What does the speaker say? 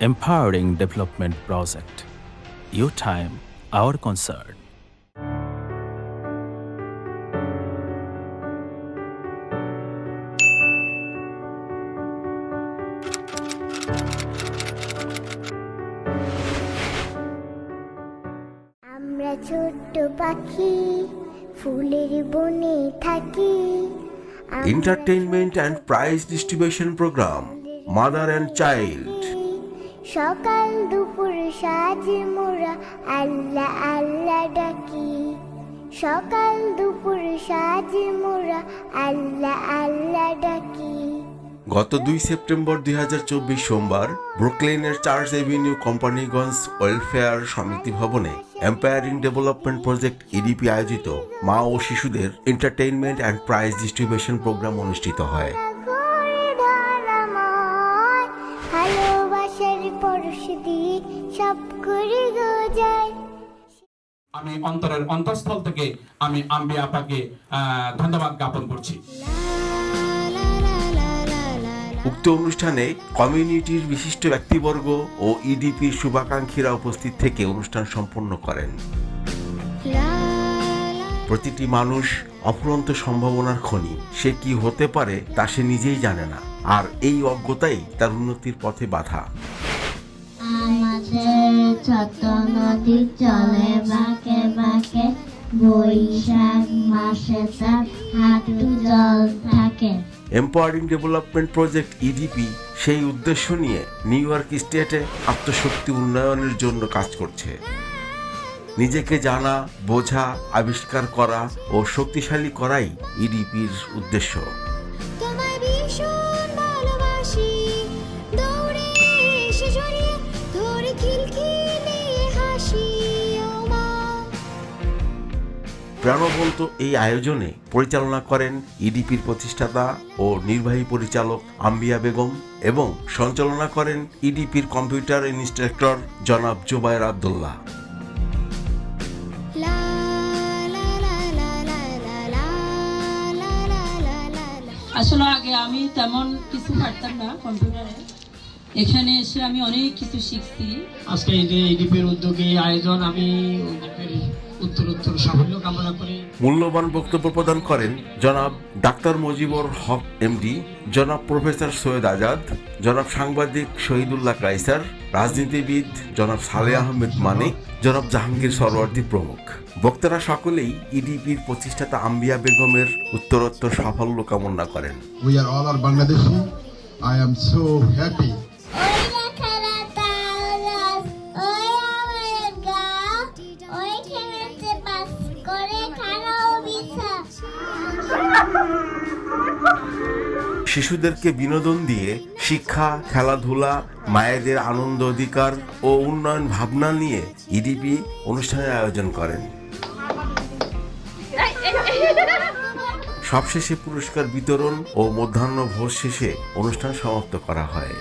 Empowering Development Project. Your time, our concern. আমরা ছোট্ট পাখি ফুলের বনে থাকি আমরা entertainment and prize distribution program mother and child সকাল দুপুর সাজে মোরা আল্লাহ আল্লাহ ডাকি। সকাল দুপুর সাজে মোরা আল্লাহ আল্লাহ ডাকি। গত দুই সেপ্টেম্বর দুই হাজার চব্বিশ সোমবার ব্রুকলিনের চার্চ এভিনিউ কোম্পানিগঞ্জ ওয়েলফেয়ার সমিতি ভবনে এম্পায়ারিং ডেভেলপমেন্ট প্রজেক্ট ইডিপি আয়োজিত মা ও শিশুদের entertainment and prize distribution program অনুষ্ঠিত হয়। সব করে গো যায় আমি অন্তরের অন্তঃস্থল থেকে আমি আম্বি আপাকে ধন্যবাদ জ্ঞাপন করছি। উক্ত অনুষ্ঠানে কমিউনিটির বিশিষ্ট ব্যক্তিবর্গ ও ইডিপির শুভাকাঙ্ক্ষীরা উপস্থিত থেকে অনুষ্ঠান সম্পন্ন করেন। প্রতিটি মানুষ অফুরন্ত সম্ভাবনার খনি। সে কি হতে পারে তা সে নিজেই জানে না। আর এই অজ্ঞতাই তার উন্নতির পথে বাধা। ছোট নদী চলে বৈশাখ মাসে তার হাঁটু জল থাকে। এম্পাওয়ারিং ডেভেলপমেন্ট প্রজেক্ট ইডিপি সেই উদ্দেশ্য নিয়ে নিউ ইয়র্ক স্টেটে আত্মশক্তি উন্নয়নের জন্য কাজ করছে। নিজেকে জানা, বোঝা, আবিষ্কার করা ও শক্তিশালী করাই ইডিপির উদ্দেশ্য। প্রাণবন্ত এই আয়োজনে পরিচালনা করেন ইডিপির প্রতিষ্ঠাতা ও নির্বাহী পরিচালক আম্বিয়া বেগম এবং সঞ্চালনা করেন ইডিপির কম্পিউটার ইনস্ট্রাক্টর জনাব জোবায়ের আবদুল্লাহ আসলে আগে আমি তেমন কিছু পারতাম না কম্পিউটারে এখানে এসে আমি অনেক কিছু শিখছি আজকে এই যে ইডিপির উদ্যোগে আয়োজন আমি সাফল্য কামনা করি মূল্যবান বক্তব্য প্রদান করেন জনাব ডাক্তার মজিবর হক এমডি জনাব প্রফেসর সৈয়দ আজাদ জনাব সাংবাদিক শহীদুল্লাহ কাইসার রাজনীতিবিদ জনাব সালে আহমেদ মানিক জনাব জাহাঙ্গীর সরওয়ার্দী প্রমুখ বক্তারা সকলেই ইডিপির প্রতিষ্ঠাতা আম্বিয়া বেগমের উত্তরোত্তর সাফল্য কামনা করেন We are all are Bangladeshi. I am so happy শিশুদেরকে বিনোদন দিয়ে শিক্ষা, খেলাধুলা, মায়েদের আনন্দ অধিকার ও উন্নয়ন ভাবনা নিয়ে ইডিপি অনুষ্ঠানের আয়োজন করেন। সবশেষে পুরস্কার বিতরণ ও মধ্যাহ্ন ভোজ শেষে অনুষ্ঠান সমাপ্ত করা হয়।